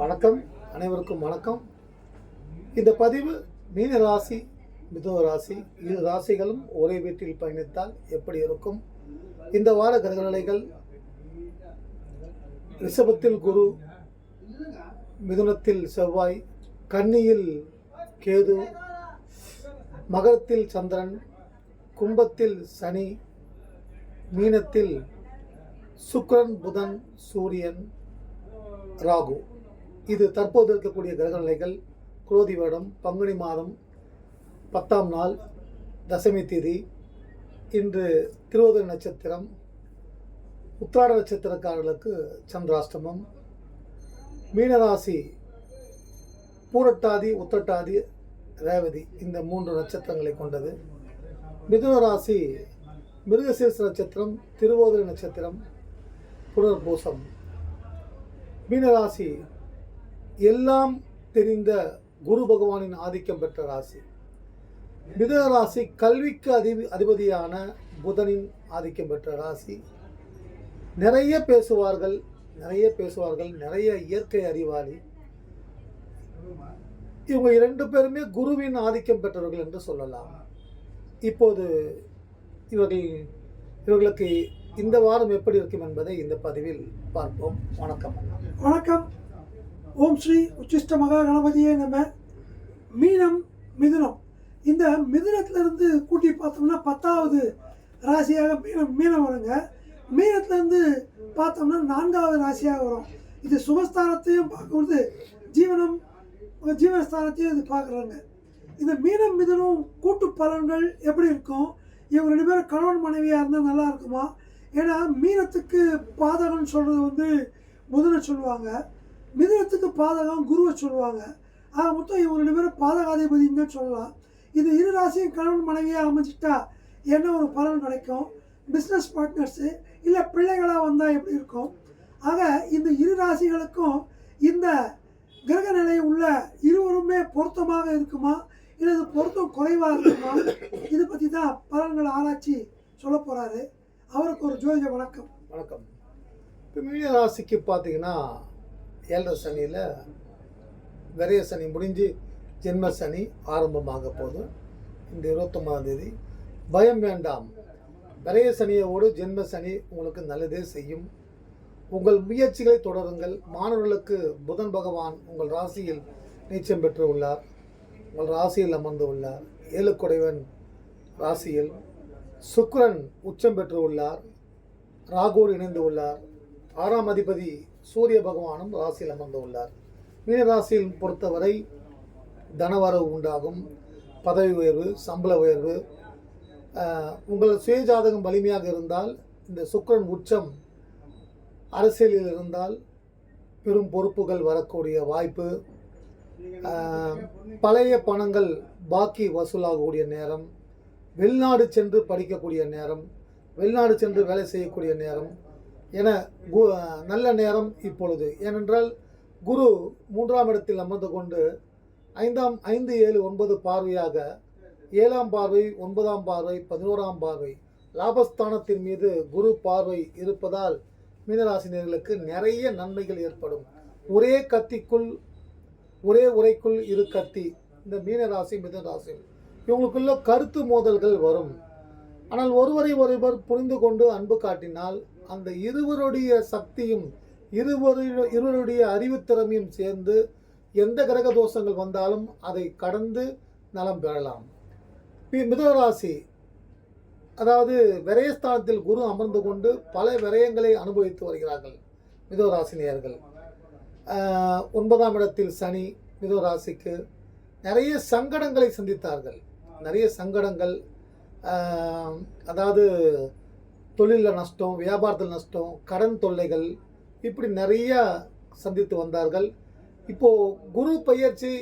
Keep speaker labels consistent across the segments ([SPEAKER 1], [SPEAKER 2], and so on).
[SPEAKER 1] வணக்கம். அனைவருக்கும் வணக்கம். இந்த பதிவு மீன ராசி மிதுன ராசி இரு ராசிகளும் ஒரே வீட்டில் பயணித்தால் எப்படி இருக்கும்? இந்த வார கிரகநிலைகள் ரிஷபத்தில் குரு மிதுனத்தில் செவ்வாய் கன்னியில் கேது மகரத்தில் சந்திரன் கும்பத்தில் சனி மீனத்தில் சுக்ரன் புதன் சூரியன் ராகு. இது தற்போது இருக்கக்கூடிய கிரக நிலைகள் குரோதி வருடம் பங்குனி மாதம் பத்தாம் நாள் தசமி தேதி இன்று திருவோதர நட்சத்திரம் உத்திராட நட்சத்திரக்காரர்களுக்கு சந்திராஷ்டமம் மீனராசி பூரட்டாதி உத்தட்டாதி ரேவதி இந்த மூன்று நட்சத்திரங்களை கொண்டது. மிதுன ராசி நட்சத்திரம் திருவோதர நட்சத்திரம் புனர்பூசம். மீனராசி எல்லாம் தெரிந்த குரு பகவானின் ஆதிக்கம் பெற்ற ராசி. மிதுன ராசி கல்விக்கு அதிப அதிபதியான புதனின் ஆதிக்கம் பெற்ற ராசி. நிறைய பேசுவார்கள் நிறைய பேசுவார்கள் நிறைய இயற்கை அறிவாளி. இவங்க இரண்டு பேருமே குருவின் ஆதிக்கம் பெற்றவர்கள் என்று சொல்லலாம். இப்போது இவர்கள் இவர்களுக்கு இந்த வாரம் எப்படி இருக்கும் என்பதை இந்த பதிவில் பார்ப்போம். வணக்கம்.
[SPEAKER 2] வணக்கம். ஓம் ஸ்ரீ உச்சிஷ்ட மகா கணபதியே நம்ம மீனம் மிதுனம். இந்த மிதுனத்திலிருந்து கூட்டி பார்த்தோம்னா பத்தாவது ராசியாக மீனம் மீனம் வருங்க. மீனத்திலேருந்து பார்த்தோம்னா நான்காவது ராசியாக வரும். இது சுபஸ்தானத்தையும் பார்க்கும்போது ஜீவனம் ஜீவனஸ்தானத்தையும் இது பார்க்குறாங்க. இந்த மீனம் மிதுனம் கூட்டு பலன்கள் எப்படி இருக்கும்? இவங்க ரெண்டு பேரும் கணவன் மனைவியாக இருந்தால் நல்லா இருக்குமா? ஏன்னா மீனத்துக்கு பாதகம்னு சொல்கிறது வந்து புதனை சொல்லுவாங்க. மிதனத்துக்கு பாதகம் குருவை சொல்லுவாங்க. ஆக மொத்தம் இவங்க ரெண்டு பேரும் பாதகாதிபதினு தான் சொல்லலாம். இது இரு ராசியும் கணவன் மனைவியாக அமைஞ்சிட்டா என்ன ஒரு பலன் கிடைக்கும்? பிஸ்னஸ் பார்ட்னர்ஸு இல்லை பிள்ளைகளாக வந்தால் எப்படி இருக்கும்? ஆக இந்த இரு ராசிகளுக்கும் இந்த கிரக நிலை உள்ள இருவருமே பொருத்தமாக இருக்குமா? இல்லை இது பொருத்தம் குறைவாக இருக்குமா? இதை பற்றி தான் பலன்கள் ஆராய்ச்சி சொல்ல போகிறாரு அவருக்கு ஒரு ஜோதிட வணக்கம்.
[SPEAKER 1] வணக்கம். இப்போ மீன ராசிக்கு பார்த்தீங்கன்னா ஏழரை சனியில் விரைய சனி முடிஞ்சு ஜென்ம சனி ஆரம்பமாக போதும் இந்த இருபத்தொம்பதாம் தேதி. பயம் வேண்டாம். விரைய சனியோடு ஜென்ம சனி உங்களுக்கு நல்லதே செய்யும். உங்கள் முயற்சிகளை தொடருங்கள். மாணவர்களுக்கு புதன் பகவான் உங்கள் ராசியில் நீச்சம் பெற்று உள்ளார். உங்கள் ராசியில் அமர்ந்து உள்ளார். ஏழுக்குடைவன் ராசியில் சுக்ரன் உச்சம் பெற்று உள்ளார். ராகுவோடு இணைந்து உள்ளார். ஆறாம் அதிபதி சூரிய பகவானும் ராசியில் அமர்ந்து உள்ளார். மீனராசியில் பொறுத்தவரை தனவரவு உண்டாகும். பதவி உயர்வு சம்பள உயர்வு. உங்கள் சுயஜாதகம் வலிமையாக இருந்தால் இந்த சுக்கிரன் உச்சம் அரசியலில் இருந்தால் பெரும் பொறுப்புகள் வரக்கூடிய வாய்ப்பு. பழைய பணங்கள் பாக்கி வசூலாகக்கூடிய நேரம். வெளிநாடு சென்று படிக்கக்கூடிய நேரம். வெளிநாடு சென்று வேலை செய்யக்கூடிய நேரம். என கு- நல்ல நேரம் இப்பொழுது. ஏனென்றால் குரு மூன்றாம் இடத்தில் அமர்ந்து கொண்டு ஐந்தாம் ஐந்து ஏழு ஒன்பது பார்வையாக ஏழாம் பார்வை ஒன்பதாம் பார்வை பதினோராம் பார்வை லாபஸ்தானத்தின் மீது குரு பார்வை இருப்பதால் மீனராசினியர்களுக்கு நிறைய நன்மைகள் ஏற்படும். ஒரே கத்திக்குள் ஒரே உரைக்குள் இரு கத்தி இந்த மீனராசி மிதராசி இவங்களுக்குள்ள கருத்து மோதல்கள் வரும். ஆனால் ஒருவரை ஒருவர் புரிந்து கொண்டு அன்பு காட்டினால் அந்த இருவருடைய சக்தியும் இருவரு இருவருடைய அறிவுத்திறமையும் சேர்ந்து எந்த கிரக தோஷங்கள் வந்தாலும் அதை கடந்து நலம் பெறலாம். பி- ராசி அதாவது விரயஸ்தானத்தில் குரு அமர்ந்து கொண்டு பல விரயங்களை அனுபவித்து வருகிறார்கள் மிதராசினியர்கள் ஒன்பதாம் இடத்தில் சனி மிதராசிக்கு நிறைய சங்கடங்களை சந்தித்தார்கள். நிறைய சங்கடங்கள் அதாவது தொழிலில் நஷ்டம் வியாபாரத்தில் நஷ்டம் கடன் தொல்லைகள் இப்படி நிறையா சந்தித்து வந்தார்கள். இப்போது குரு பயிற்சி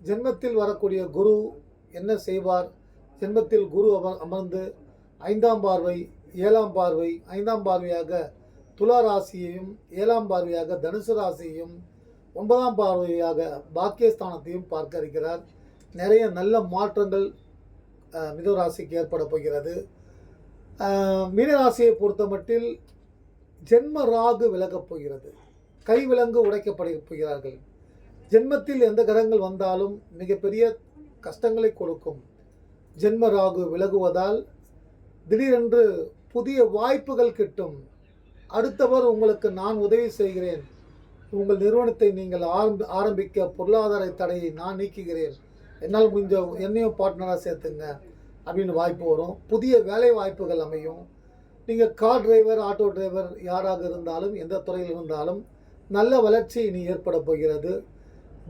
[SPEAKER 1] ஜென்மத்தில் வரக்கூடிய குரு என்ன செய்வார்? ஜென்மத்தில் குரு அமர் அமர்ந்து ஐந்தாம் பார்வை ஏழாம் பார்வை ஐந்தாம் பார்வையாக துலா ராசியையும் ஏழாம் பார்வையாக தனுசு ராசியையும் ஒன்பதாம் பார்வையாக பாக்கியஸ்தானத்தையும் பார்க்க இருக்கிறார். நிறைய நல்ல மாற்றங்கள் அஹ், ராசிக்கு ஏற்பட போகிறது. மீனராசியை பொறுத்த மட்டில் ஜென்ம ராகு விலகப் போகிறது. கைவிலங்கு உடைக்கப்பட போகிறார்கள். ஜென்மத்தில் எந்த கிரகங்கள் வந்தாலும் மிகப்பெரிய கஷ்டங்களை கொடுக்கும். ஜென்ம ராகு விலகுவதால் திடீரென்று புதிய வாய்ப்புகள் கிட்டும். அடுத்தவர் உங்களுக்கு நான் உதவி செய்கிறேன். உங்கள் நிறுவனத்தை நீங்கள் ஆரம்பி ஆரம்பிக்க பொருளாதார தடையை நான் நீக்குகிறேன். என்னால் முடிஞ்ச என்னையும் பார்ட்னராக சேர்த்துங்க. அப்படின்னு வாய்ப்பு வரும். புதிய வேலை வாய்ப்புகள் அமையும். நீங்கள் கார் டிரைவர் ஆட்டோ டிரைவர் யாராக இருந்தாலும் எந்த துறையில் இருந்தாலும் நல்ல வளர்ச்சி இனி ஏற்பட போகிறது.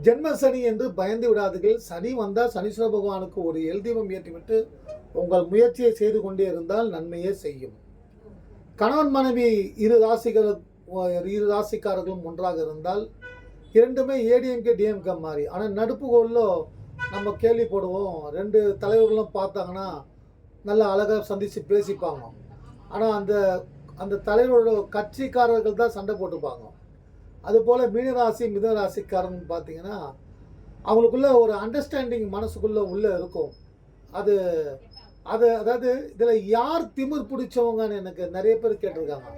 [SPEAKER 1] ஜென்ம சனி என்று பயந்து விடாதீர்கள். சனி வந்தால் சனீஸ்வர பகவானுக்கு ஒரு எல்தீபம் ஏற்றிவிட்டு உங்கள் முயற்சியை செய்து கொண்டே இருந்தால் நன்மையே செய்யும். கணவன் மனைவி இரு ராசிகள் இரு ராசிக்காரர்களும் ஒன்றாக இருந்தால் இரண்டுமே ஏடிஎம்கே டிஎம்கே மாதிரி ஆனால் நடுப்புகோளில் நம்ம கேள்விப்படுவோம் ரெண்டு தலைவர்களும் பார்த்தாங்கன்னா நல்லா அழகாக சந்தித்து பேசிப்பாங்க. ஆனால் அந்த அந்த தலைவரோட கட்சிக்காரர்கள் தான் சண்டை போட்டுப்பாங்க. அதுபோல் மீனராசி மிதராசிக்காரன் பார்த்தீங்கன்னா அவங்களுக்குள்ள ஒரு அண்டர்ஸ்டாண்டிங் மனசுக்குள்ளே உள்ளே இருக்கும். அது அது அதாவது இதில் யார் திமிர் பிடிச்சவங்கன்னு எனக்கு நிறைய பேர் கேட்டிருக்காங்க.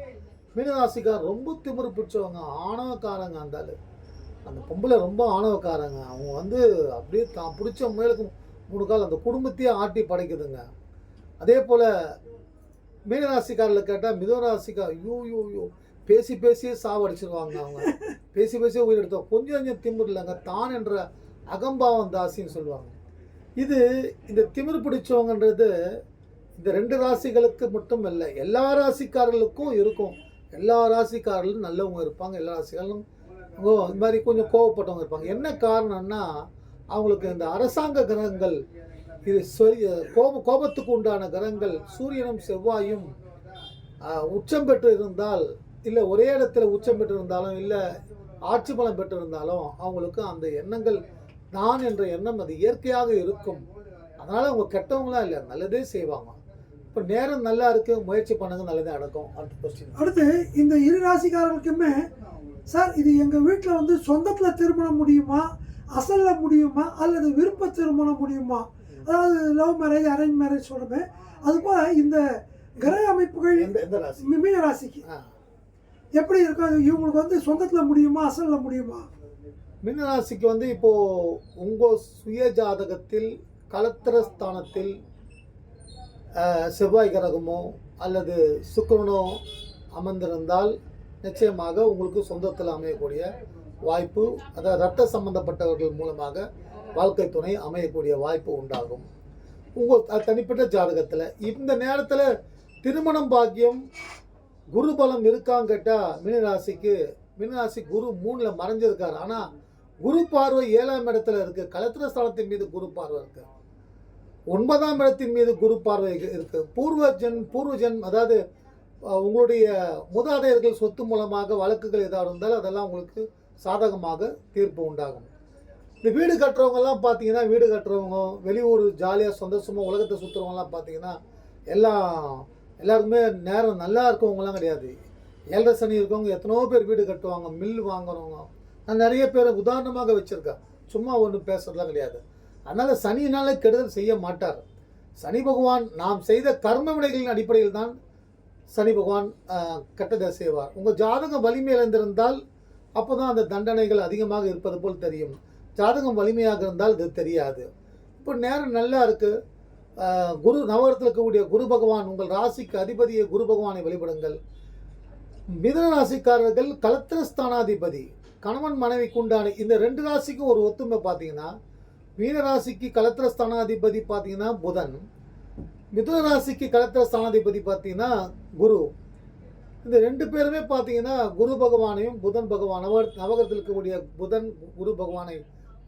[SPEAKER 1] மீனராசிக்கார் ரொம்ப திமிர் பிடிச்சவங்க ஆணவக்காரங்க அந்த அந்த பொம்பளை ரொம்ப ஆணவக்காரங்க. அவங்க வந்து அப்படியே தான் பிடிச்ச முயலுக்கு மூணு கால் அந்த குடும்பத்தையே ஆட்டி படைக்குதுங்க. அதே போல் மீனராசிக்காரில் கேட்டால் மிதுனராசிக்கார் ஐயோ ஐயோ ஐயோ பேசி பேசியே சாவடிச்சிருவாங்க அவங்க. பேசி பேசியே உயிர் எடுத்தோம் கொஞ்சம் கொஞ்சம் திமிர் இல்லைங்க. தான் என்ற அகம்பாவம் தாசின்னு சொல்லுவாங்க. இது இந்த திமிர் பிடிச்சவங்கன்றது இந்த ரெண்டு ராசிகளுக்கு மட்டும் இல்லை எல்லா ராசிக்காரர்களுக்கும் இருக்கும். எல்லா ராசிக்காரர்களும் நல்லவங்க இருப்பாங்க. எல்லா ராசிக்காரர்களும் ஓ இது மாதிரி கொஞ்சம் கோவப்பட்டவங்க இருப்பாங்க. என்ன காரணம்னா அவங்களுக்கு இந்த அரசாங்க கிரகங்கள் இது சொல் கோப கோபத்துக்கு உண்டான கிரகங்கள் சூரியனும் செவ்வாயும் உச்சம் பெற்று இருந்தால் இல்லை ஒரே இடத்துல உச்சம் பெற்று இருந்தாலும் இல்லை ஆட்சி பலம் பெற்று இருந்தாலும் அவங்களுக்கு அந்த எண்ணங்கள் நான் என்ற எண்ணம் அது இயற்கையாக இருக்கும். அதனால் அவங்க கெட்டவங்களாம் இல்லை நல்லதே செய்வாங்க. இப்போ நேரம் நல்லா இருக்கு முயற்சி பண்ணுங்க நல்லதே நடக்கும் அடுத்த கொஸ்டின்
[SPEAKER 2] அடுத்து இந்த இரு ராசிக்காரர்களுக்குமே சார் இது எங்கள் வீட்டில் வந்து சொந்தத்தில் திருமணம் முடியுமா? அசலில் முடியுமா? அல்லது விருப்ப திருமணம் முடியுமா? அதாவது லவ் மேரேஜ் அரேஞ்ச் மேரேஜ் சொல்கிறோமே அதுபோல் இந்த கிரக அமைப்புகள் மீன ராசிக்கு. எப்படி இருக்கும் இவங்களுக்கு வந்து சொந்தத்தில் முடியுமா அசலில் முடியுமா?
[SPEAKER 1] மீனராசிக்கு வந்து இப்போ உங்க சுய ஜாதகத்தில் கலத்திரஸ்தானத்தில் செவ்வாய் கிரகமோ அல்லது சுக்கிரனோ அமர்ந்திருந்தால் நிச்சயமாக உங்களுக்கு சொந்தத்தில் அமையக்கூடிய வாய்ப்பு அதாவது ரத்த சம்பந்தப்பட்டவர்கள் மூலமாக வாழ்க்கை துணை அமையக்கூடிய வாய்ப்பு உண்டாகும். உங்கள் தனிப்பட்ட ஜாதகத்தில் இந்த நேரத்தில் திருமணம் பாக்கியம் குரு பலம் இருக்கான்னு கேட்டால் மீனராசிக்கு மீனராசி குரு மூணில் மறைஞ்சிருக்காரு. ஆனால் குரு பார்வை ஏழாம் இடத்துல இருக்கு. கலத்திர ஸ்தலத்தின் மீது குரு பார்வை இருக்கு. ஒன்பதாம் இடத்தின் மீது குரு பார்வை இருக்கு. பூர்வ ஜென் பூர்வ ஜென் அதாவது உங்களுடைய மூதாதையர்கள் சொத்து மூலமாக வழக்குகள் ஏதாவது இருந்தால் அதெல்லாம் உங்களுக்கு சாதகமாக தீர்ப்பு உண்டாகும். இந்த வீடு கட்டுறவங்கெல்லாம் பார்த்தீங்கன்னா வீடு கட்டுறவங்க வெளியூர் ஜாலியாக சந்தோஷமாக உலகத்தை சுற்றுறவங்கலாம் பார்த்தீங்கன்னா எல்லாம் எல்லாருக்குமே நேரம் நல்லா இருக்கவங்கலாம் கிடையாது. ஏழரை சனி இருக்கவங்க எத்தனையோ பேர் வீடு கட்டுவாங்க மில் வாங்குறவங்க. நான் நிறைய பேரை உதாரணமாக வச்சுருக்கேன். சும்மா ஒன்று பேசுறதுலாம் கிடையாது. அதனால் சனியினால் கெடுதல் செய்ய மாட்டார். சனி பகவான் நாம் செய்த கர்ம வினைகளின் அடிப்படையில் தான் சனி பகவான் ஆஹ், கெட்டதை செய்வார் உங்கள் ஜாதகம் வலிமை அப்போ தான் அந்த தண்டனைகள் அதிகமாக இருப்பது போல் தெரியும். ஜாதகம் வலிமையாக இருந்தால் இது தெரியாது. இப்போ நேரம் நல்லா இருக்குது குரு நவரத்தில் இருக்கக்கூடிய குரு பகவான் உங்கள் ராசிக்கு அதிபதியை குரு பகவானை வழிபடுங்கள். மிதன ராசிக்காரர்கள் கலத்திரஸ்தானாதிபதி கணவன் மனைவிக்கு உண்டான இந்த ரெண்டு ராசிக்கும் ஒரு ஒத்துமை பார்த்தீங்கன்னா மீன ராசிக்கு கலத்திரஸ்தானாதிபதி பார்த்தீங்கன்னா புதன். மிதுன ராசிக்கு கலத்திரஸ்தானாதிபதி பார்த்தீங்கன்னா குரு. இந்த ரெண்டு பேருமே பார்த்தீங்கன்னா குரு பகவானையும் புதன் பகவான் நவ நவகரத்தில் இருக்கக்கூடிய புதன் குரு பகவானை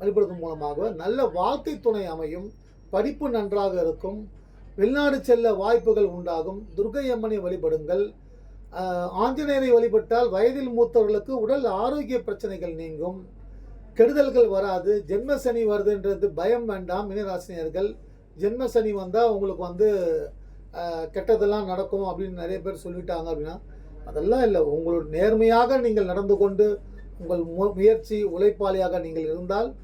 [SPEAKER 1] வழிபடுவதன் மூலமாக நல்ல வாழ்க்கை துணை அமையும். படிப்பு நன்றாக இருக்கும். வெளிநாடு செல்ல வாய்ப்புகள் உண்டாகும். துர்க்கை அம்மனை வழிபடுங்கள். ஆஞ்சநேயரை வழிபட்டால் வயதில் மூத்தவர்களுக்கு உடல் ஆரோக்கிய பிரச்சனைகள் நீங்கும். கெடுதல்கள் வராது. ஜென்ம சனி வருதுன்றது பயம் வேண்டாம். மீனராசினியர்கள். ஜென்ம சனி வந்தால் உங்களுக்கு வந்து கெட்டதெல்லாம் நடக்கும் அப்படின்னு நிறைய பேர் சொல்லிட்டாங்க அப்படின்னா அதெல்லாம் இல்லை. உங்களோட நேர்மையாக நீங்கள் நடந்து கொண்டு உங்கள் மு- முயற்சி உழைப்பாளியாக நீங்கள் இருந்தால்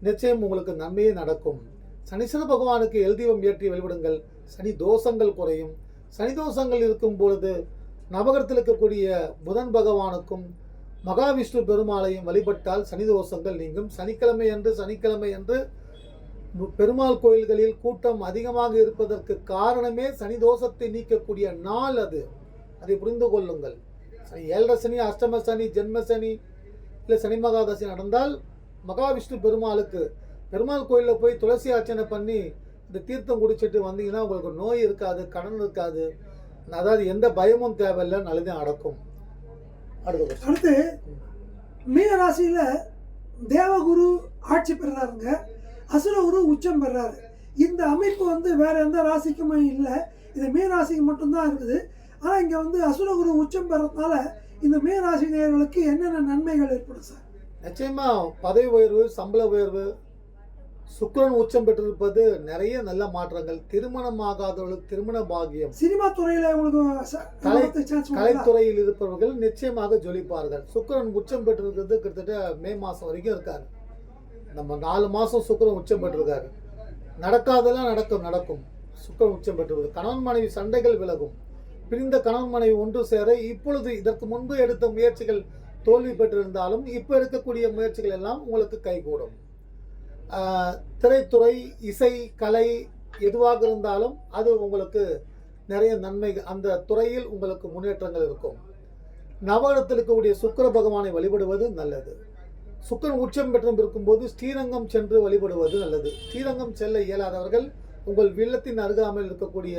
[SPEAKER 1] நிச்சயம் உங்களுக்கு நன்மையே நடக்கும். சனீஸ்வர பகவானுக்கு எழுதிவம் இயற்றி வழிபடுங்கள். சனி தோஷங்கள் குறையும். சனி தோஷங்கள் இருக்கும் பொழுது நவகரத்தில் இருக்கக்கூடிய புதன் பகவானுக்கும் மகாவிஷ்ணு பெருமாளையும் வழிபட்டால் சனி தோஷங்கள் நீங்கும். சனிக்கிழமை அன்று சனிக்கிழமை அன்று பெருமாள் கோயில்களில் கூட்டம் அதிகமாக இருப்பதற்கு காரணமே சனி தோஷத்தை நீக்கக்கூடிய நாள் அது. அதை புரிந்து கொள்ளுங்கள். சனி ஏழரை சனி அஷ்டம சனி ஜென்ம சனி இல்லை சனி மகாதசி நடந்தால் மகாவிஷ்ணு பெருமாளுக்கு பெருமாள் கோயிலில் போய் துளசி அர்ச்சனை பண்ணி இந்த தீர்த்தம் குடிச்சிட்டு வந்தீங்கன்னா உங்களுக்கு நோய் இருக்காது கடன் இருக்காது. அதாவது எந்த பயமும் தேவையில்லை நல்லதே அடக்கும் அடுத்து
[SPEAKER 2] மீன ராசியில் தேவகுரு ஆட்சி பெறுறாருங்க. அசுரகுரு உச்சம் பெறாரு இந்த அமைப்பு வந்து வேற எந்த ராசிக்குமே இல்லை. இது மீன ராசிக்கு மட்டும்தான் இருக்குது. ஆனால் இங்கே வந்து அசுரகுரு உச்சம் பெறதுனால இந்த மீன ராசி நேயர்களுக்கு என்னென்ன நன்மைகள் ஏற்படும் சார்?
[SPEAKER 1] நிச்சயமா பதவி உயர்வு சம்பள உயர்வு சுக்கிரன் உச்சம் பெற்றிருப்பது நிறைய நல்ல மாற்றங்கள். திருமணம் ஆகாதவர்களுக்கு திருமண பாகியம்
[SPEAKER 2] சினிமா துறையில உங்களுக்கு?
[SPEAKER 1] கலைத்துறையில் இருப்பவர்கள் நிச்சயமாக ஜொலிப்பார்கள். சுக்கிரன் உச்சம் பெற்றிருக்கிறது கிட்டத்தட்ட மே மாசம் வரைக்கும் இருக்காரு. நம்ம நாலு மாதம் சுக்கிரன் உச்சம் பெற்றிருக்காரு. நடக்காதெல்லாம் நடக்கும் நடக்கும். சுக்கிரன் உச்சம் பெற்றிருக்கிறது கணவன் மனைவி சண்டைகள் விலகும். பிரிந்த கணவன் மனைவி ஒன்று சேர இப்பொழுது இதற்கு முன்பு எடுத்த முயற்சிகள் தோல்வி பெற்றிருந்தாலும் இப்போ எடுக்கக்கூடிய முயற்சிகள் எல்லாம் உங்களுக்கு கைகூடும். திரைத்துறை இசை கலை எதுவாக இருந்தாலும் அது உங்களுக்கு நிறைய நன்மை அந்த துறையில் உங்களுக்கு முன்னேற்றங்கள் இருக்கும். நவகரத்தில் இருக்கக்கூடிய சுக்கிர பகவானை வழிபடுவது நல்லது. சுக்கரன் உச்சம் பெற்றும் இருக்கும்போது ஸ்ரீரங்கம் சென்று வழிபடுவது நல்லது. ஸ்ரீரங்கம் செல்ல இயலாதவர்கள் உங்கள் வில்லத்தின் அருகாமையில் இருக்கக்கூடிய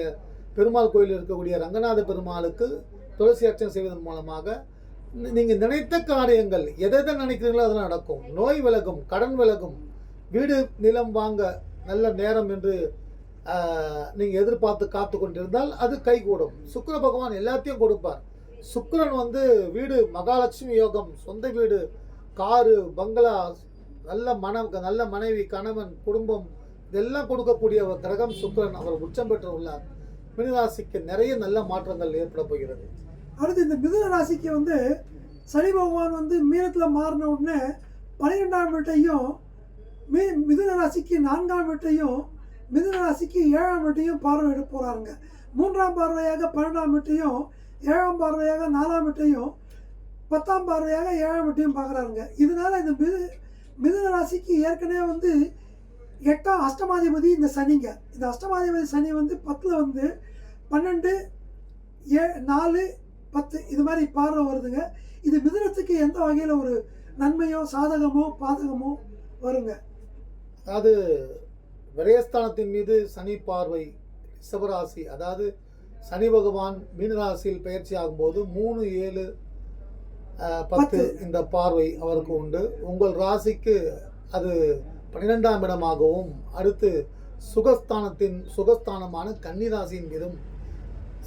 [SPEAKER 1] பெருமாள் கோயில் இருக்கக்கூடிய ரங்கநாத பெருமாளுக்கு துளசி அர்ச்சனை செய்வதன் மூலமாக நீங்கள் நினைத்த காரியங்கள் எதை எதை நினைக்கிறீங்களோ அதெல்லாம் நடக்கும். நோய் விலகும் கடன் விலகும் வீடு நிலம் வாங்க நல்ல நேரம் என்று நீங்கள் எதிர்பார்த்து காத்து கொண்டிருந்தால் அது கைகூடும் சுக்கிர பகவான் எல்லாத்தையும் கொடுப்பார். சுக்கிரன் வந்து வீடு மகாலட்சுமி யோகம் சொந்த வீடு காரு பங்களா நல்ல மன நல்ல மனைவி கணவன் குடும்பம் இதெல்லாம் கொடுக்கக்கூடிய ஒரு கிரகம் சுக்கரன் அவர் உச்சம் பெற்று உள்ளார் மிருகராசிக்கு நிறைய நல்ல மாற்றங்கள் ஏற்பட போகிறது.
[SPEAKER 2] அடுத்து இந்த மிதுன ராசிக்கு வந்து சனி பகவான் வந்து மீனத்தில் மாறின உடனே பன்னிரெண்டாம் வீட்டையும் மீ மிதுன ராசிக்கு நான்காம் வீட்டையும் மிதுன ராசிக்கு ஏழாம் வீட்டையும் பார்வையிட போகிறாருங்க மூன்றாம் பார்வையாக பன்னெண்டாம் வீட்டையும் ஏழாம் பார்வையாக நாலாம் வீட்டையும் பத்தாம் பார்வையாக ஏழாம் வீட்டையும் பார்க்குறாருங்க. இதனால் இந்த மிது மிதுன ராசிக்கு ஏற்கனவே வந்து எட்டாம் அஷ்டமாதிபதி இந்த சனிங்க. இந்த அஷ்டமாதிபதி சனி வந்து பத்தில் வந்து பன்னெண்டு ஏ நாலு பத்து இது மாதிரி பார்வை வருதுங்க. இது மிதுனத்துக்கு எந்த வகையில் ஒரு நன்மையோ சாதகமோ பாதகமோ வருங்க?
[SPEAKER 1] அதாவது விரயஸ்தானத்தின் மீது சனி பார்வை ரிஷபராசி அதாவது சனி பகவான் மீனராசியில் பயிற்சி ஆகும்போது மூணு ஏழு பத்து. இந்த பார்வை அவருக்கு உண்டு. உங்கள் ராசிக்கு அது பன்னிரெண்டாம் இடமாகவும் அடுத்து சுகஸ்தானத்தின் சுகஸ்தானமான கன்னிராசியின் மீதும்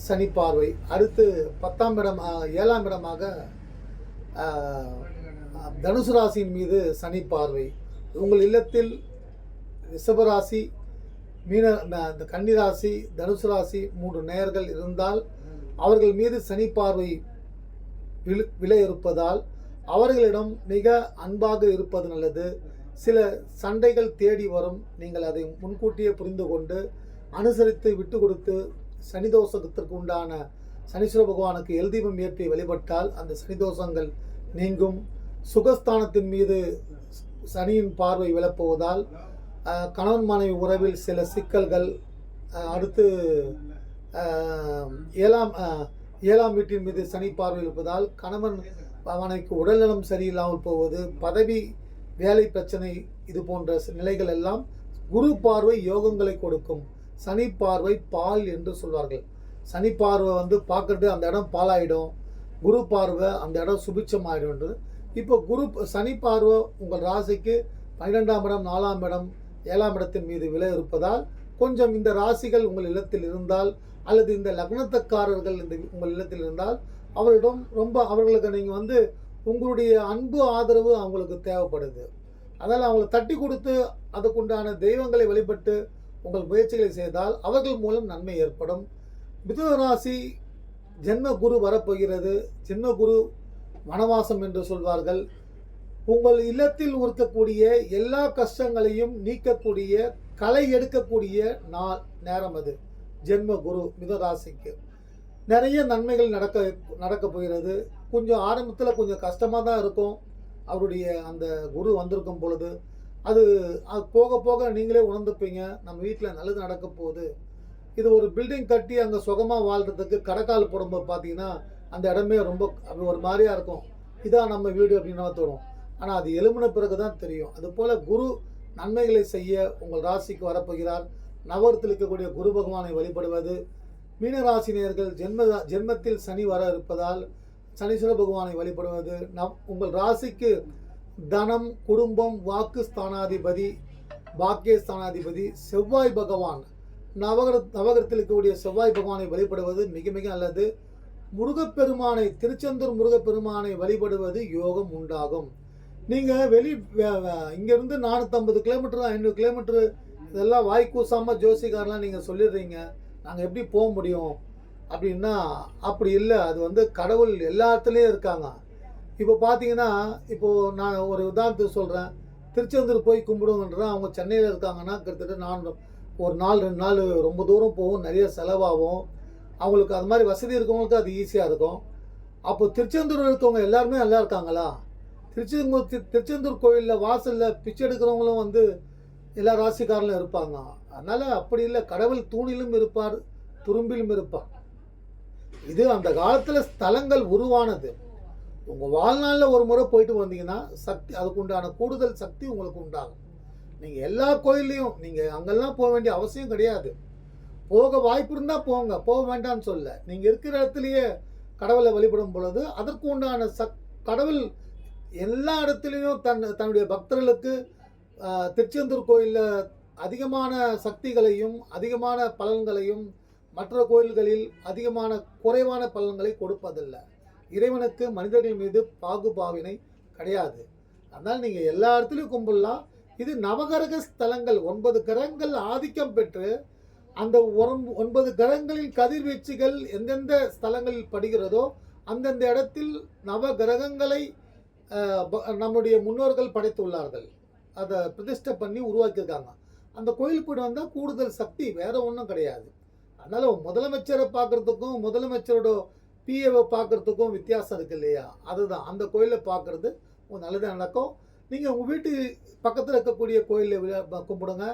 [SPEAKER 1] சனி பார்வை. அடுத்து பத்தாம் இடம் ஏழாம் இடமாக தனுசு ராசியின் மீது சனி பார்வை. உங்கள் இல்லத்தில் ரிஷபராசி மீன இந்த கன்னிராசி தனுசு ராசி மூன்று நேயர்கள் இருந்தால் அவர்கள் மீது சனி பார்வை விழு விழ இருப்பதால் அவர்களிடம் மிக அன்பாக இருப்பது நல்லது. சில சண்டைகள் தேடி வரும். நீங்கள் அதை முன்கூட்டியே புரிந்து கொண்டு அனுசரித்து விட்டு கொடுத்து சனி தோஷத்திற்கு உண்டான சனீஸ்வர பகவானுக்கு எல்தீபம் ஏற்றி வழிபட்டால் அந்த சனி தோஷங்கள் நீங்கும். சுகஸ்தானத்தின் மீது சனியின் பார்வை விழப்போவதால் கணவன் மனைவி உறவில் சில சிக்கல்கள் அடுத்து ஏழாம் ஏழாம் வீட்டின் மீது சனி பார்வை இருப்பதால் கணவன் அவனுக்கு உடல்நலம் சரியில்லாமல் போவது பதவி வேலை பிரச்சனை இது போன்ற நிலைகள் எல்லாம் குரு பார்வை யோகங்களை கொடுக்கும். சனி பார்வை பால் என்று சொல்வார்கள். சனி பார்வை வந்து பார்க்கறது அந்த இடம் பாலாயிடும். குரு பார்வை அந்த இடம் சுபிட்சம் என்று. இப்போ குரு சனி பார்வை உங்கள் ராசிக்கு பன்னிரெண்டாம் இடம் நாலாம் இடம் ஏழாம் இடத்தின் மீது விலை இருப்பதால் கொஞ்சம் இந்த ராசிகள் உங்கள் இல்லத்தில் இருந்தால் அல்லது இந்த லக்னத்தக்காரர்கள் இந்த உங்கள் இல்லத்தில் இருந்தால் அவரிடம் ரொம்ப அவர்களுக்கு நீங்கள் வந்து உங்களுடைய அன்பு ஆதரவு அவங்களுக்கு தேவைப்படுது. அதனால் அவங்களை தட்டி கொடுத்து அதுக்குண்டான தெய்வங்களை வழிபட்டு உங்கள் முயற்சிகளை செய்தால் அவர்கள் மூலம் நன்மை ஏற்படும். மிதுனராசி ஜென்ம குரு வரப்போகிறது. ஜென்ம குரு வனவாசம் என்று சொல்வார்கள். உங்கள் இல்லத்தில் இருக்கக்கூடிய எல்லா கஷ்டங்களையும் நீக்கக்கூடிய களை எடுக்கக்கூடிய நாள் நேரம் அது. ஜென்ம குரு மிதராசிக்கு. நிறைய நன்மைகள் நடக்க நடக்க போகிறது. கொஞ்சம் ஆரம்பத்தில் கொஞ்சம் கஷ்டமாக தான் இருக்கும். அவருடைய அந்த குரு வந்திருக்கும் பொழுது. அது அது போக போக நீங்களே உணர்ந்துப்பீங்க நம்ம வீட்டில் நல்லது நடக்க போகுது. இது ஒரு பில்டிங் கட்டி அங்கே சுகமாக வாழ்கிறதுக்கு கடைக்கால் போடும்போது பார்த்தீங்கன்னா அந்த இடமே ரொம்ப அப்படி ஒரு மாதிரியாக இருக்கும். இதான் நம்ம வீடு அப்படின்னா தோணும். ஆனால் அது எழும்பின பிறகு தான் தெரியும். அதுபோல் குரு நன்மைகளை செய்ய உங்கள் ராசிக்கு வரப்போகிறார். நவரத்தில் இருக்கக்கூடிய குரு பகவானை வழிபடுவது. மீனராசினியர்கள் ஜென்ம ஜென்மத்தில் சனி வர இருப்பதால் சனீஸ்வர பகவானை வழிபடுவது. நம் உங்கள் ராசிக்கு தனம் குடும்பம் வாக்கு ஸ்தானாதிபதி பாக்கிய ஸ்தானாதிபதி செவ்வாய் பகவான். நவகர நவகரத்தில் இருக்கக்கூடிய செவ்வாய் பகவானை வழிபடுவது மிக மிக நல்லது. முருகப்பெருமானை திருச்செந்தூர் முருகப்பெருமானை வழிபடுவது யோகம் உண்டாகும். நீங்கள் வெளி இங்கேருந்து நானூற்றம்பது கிலோமீட்டர் ஐநூறு கிலோமீட்டர் இதெல்லாம் வாய் கூசாமல் ஜோசிகாரெலாம் நீங்கள் சொல்லிடுறீங்க. நாங்கள் எப்படி போக முடியும்? அப்படின்னா அப்படி இல்லை. அது வந்து கடவுள் எல்லா இடத்துலையும் இருக்காங்க. இப்போ பார்த்தீங்கன்னா இப்போது நான் ஒரு உதாரணத்துக்கு சொல்கிறேன் திருச்செந்தூர் போய் கும்பிடுங்கன்றேன் அவங்க சென்னையில் இருக்காங்கன்னா கிட்டத்தட்ட நான் ஒரு நாள் ரெண்டு நாள் ரொம்ப தூரம் போகும். நிறைய செலவாகும். அவங்களுக்கு அது மாதிரி வசதி இருக்கவங்களுக்கு அது ஈஸியாக இருக்கும். அப்போ திருச்செந்தூர் இருக்கவங்க எல்லாருமே நல்லா இருக்காங்களா? திருச்செந்தூர் திருச்செந்தூர் கோயிலில் வாசலில் பிச்சை எடுக்கிறவங்களும் வந்து எல்லா ராசிக்காரங்களும் இருப்பாங்க. அதனால் அப்படி இல்லை கடவுள் தூணிலும் இருப்பார் துரும்பிலும் இருப்பார். இது அந்த காலத்தில் ஸ்தலங்கள் உருவானது. உங்கள் வாழ்நாளில் ஒரு முறை போயிட்டு வந்தீங்கன்னா சக்தி அதுக்கு உண்டான கூடுதல் சக்தி உங்களுக்கு உண்டாகும். நீங்கள் எல்லா கோயில்லையும் நீங்கள் அங்கெல்லாம் போக வேண்டிய அவசியம் கிடையாது. போக வாய்ப்பு இருந்தால் போங்க போக வேண்டாம்னு சொல்ல. நீங்கள் இருக்கிற இடத்துலையே கடவுளை வழிபடும் பொழுது அதற்கு உண்டான சக் கடவுள் எல்லா இடத்துலையும் தன் தன்னுடைய பக்தர்களுக்கு திருச்செந்தூர் கோயிலில் அதிகமான சக்திகளையும் அதிகமான பலன்களையும் மற்ற கோயில்களில் அதிகமான குறைவான பலன்களை கொடுப்பதில்லை. இறைவனுக்கு மனிதர்கள் மீது பாகுபாவினை கிடையாது. அதனால் நீங்கள் எல்லா இடத்துலையும் கும்பிடலாம். இது நவகிரக ஸ்தலங்கள். ஒன்பது கிரகங்கள் ஆதிக்கம் பெற்று அந்த ஒன்பது கிரகங்களின் கதிர்வீச்சுகள் எந்தெந்த ஸ்தலங்களில் படுகிறதோ அந்தந்த இடத்தில் நவ கிரகங்களை ப- நம்முடைய முன்னோர்கள் படைத்துள்ளார்கள். அதை பிரதிஷ்டை பண்ணி உருவாக்கியிருக்காங்க. அந்த கோயில் போய்ட்டு வந்தால் கூடுதல் சக்தி வேற ஒன்றும் கிடையாது. அதனால முதலமைச்சரை பார்க்குறதுக்கும் முதலமைச்சரோட பிஏவை பார்க்கறதுக்கும் வித்தியாசம் இருக்கு இல்லையா? அதுதான். அந்த கோயிலை பார்க்குறது ஒரு நல்லது நடக்கும். நீங்கள் உங்கள் வீட்டு பக்கத்தில் இருக்கக்கூடிய கோயிலில் கும்பிடுங்க.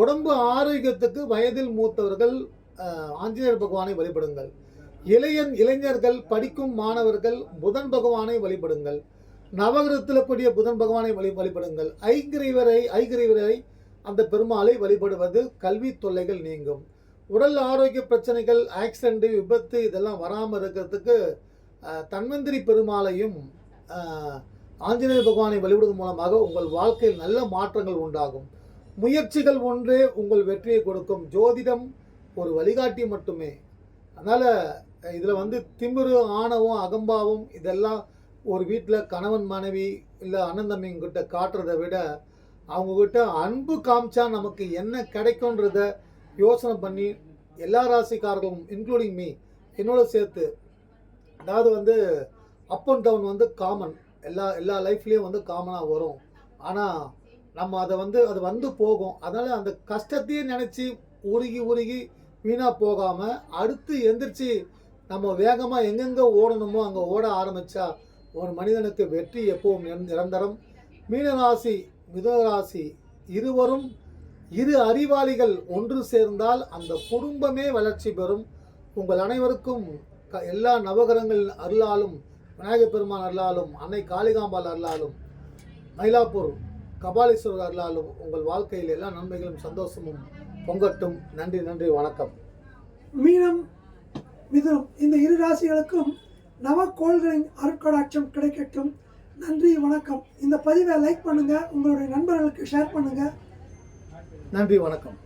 [SPEAKER 1] உடம்பு ஆரோக்கியத்துக்கு வயதில் மூத்தவர்கள் ஆஞ்சநேயர் பகவானை வழிபடுங்கள். இளையன் இளைஞர்கள் படிக்கும் மாணவர்கள் புதன் பகவானை வழிபடுங்கள். நவகிரகத்தில் கூடிய புதன் பகவானை வழி வழிபடுங்கள். ஐங்கிரைவரை ஐங்கிரிவரை அந்த பெருமாளை வழிபடுவது கல்வி தொல்லைகள் நீங்கும். உடல் ஆரோக்கிய பிரச்சனைகள் ஆக்சிடென்ட் விபத்து இதெல்லாம் வராமல் இருக்கிறதுக்கு தன்வந்திரி பெருமாளையும் ஆஞ்சநேயர் ஆஞ்சநேய பகவானை வழிபடுவதன் மூலமாக உங்கள் வாழ்க்கையில் நல்ல மாற்றங்கள் உண்டாகும். முயற்சிகள் ஒன்றே உங்கள் வெற்றியை கொடுக்கும். ஜோதிடம் ஒரு வழிகாட்டி மட்டுமே. அதனால் இதில் வந்து திமிரு ஆணவம் அகம்பாவம் இதெல்லாம் ஒரு வீட்டில் கணவன் மனைவி இல்லை அண்ணன் தம்பிங்கிட்ட காட்டுறதை விட அவங்கக்கிட்ட அன்பு காமிச்சா நமக்கு என்ன கிடைக்கும்ன்றத யோசனை பண்ணி எல்லா ராசிக்காரர்களும் இன்க்ளூடிங் மீ என்னோட சேர்த்து. அதாவது வந்து அப் அண்ட் டவுன் வந்து காமன் எல்லா எல்லா லைஃப்லேயும் வந்து காமனாக வரும். ஆனால் நம்ம அதை வந்து அது வந்து போகும். அதனால் அந்த கஷ்டத்தையே நினச்சி உருகி உருகி வீணாக போகாமல் அடுத்து எந்திரிச்சு நம்ம வேகமாக எங்கெங்கே ஓடணுமோ அங்கே ஓட ஆரம்பித்தா ஒரு மனிதனுக்கு வெற்றி எப்பவும் நிரந்தரம். மீனராசி மிதராசி இருவரும் இரு அறிவாளிகள் ஒன்று சேர்ந்தால் அந்த குடும்பமே வளர்ச்சி பெறும். உங்கள் அனைவருக்கும் க- எல்லா நவகரங்களின் அருளாலும் விநாயகப் பெருமான் அருளாலும் அன்னை காளிகாம்பாள் அருளாலும் மயிலாப்பூர் கபாலீஸ்வரர் அருளாலும் உங்கள் வாழ்க்கையில் எல்லா நன்மைகளும் சந்தோஷமும் பொங்கட்டும். நன்றி நன்றி வணக்கம்.
[SPEAKER 2] மீனம் மிதுனம் இந்த இரு ராசிகளுக்கும் நவக்கோள்களின் அருட்கடாட்சம் கிடைக்கட்டும். நன்றி வணக்கம். இந்த பதிவை லைக் பண்ணுங்கள் உங்களுடைய நண்பர்களுக்கு ஷேர் பண்ணுங்கள்
[SPEAKER 1] நன்றி வணக்கம்.